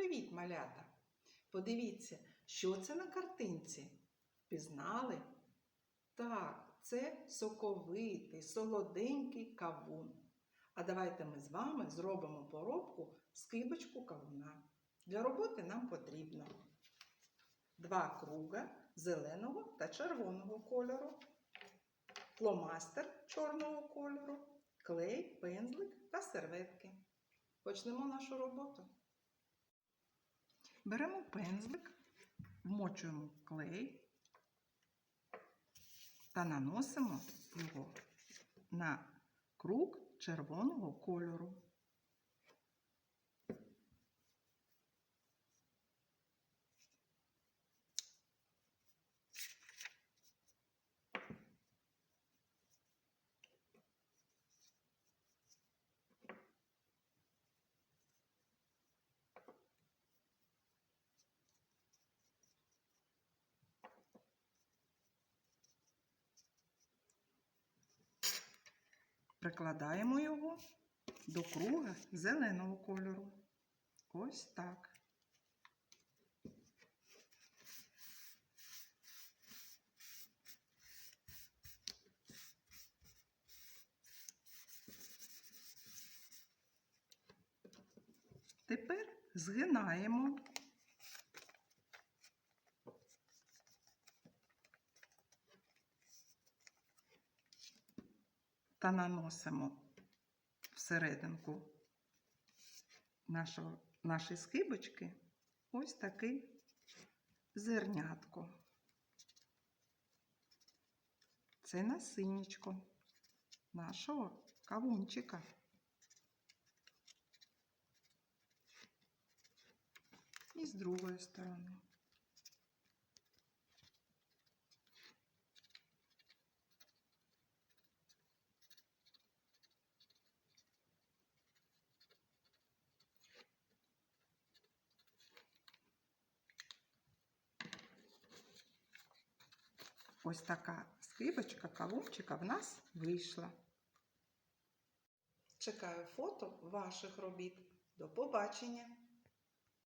Привіт, малята! Подивіться, що це на картинці. Пізнали? Так, це соковитий, солоденький кавун. А давайте ми з вами зробимо поробку скибочку кавуна. Для роботи нам потрібно два круга зеленого та червоного кольору, фломастер чорного кольору, клей, пензлик та серветки. Почнемо нашу роботу. Беремо пензлик, вмочуємо клей та наносимо його на круг червоного кольору. Прикладаємо його до круга зеленого кольору. Ось так. Тепер згинаємо та наносимо всерединку нашого, нашої скибочки ось такий зернятко. Це насинічко нашого кавунчика. І з другої сторони. Ось така скибочка колумчика в нас вийшла. Чекаю фото ваших робіт. До побачення!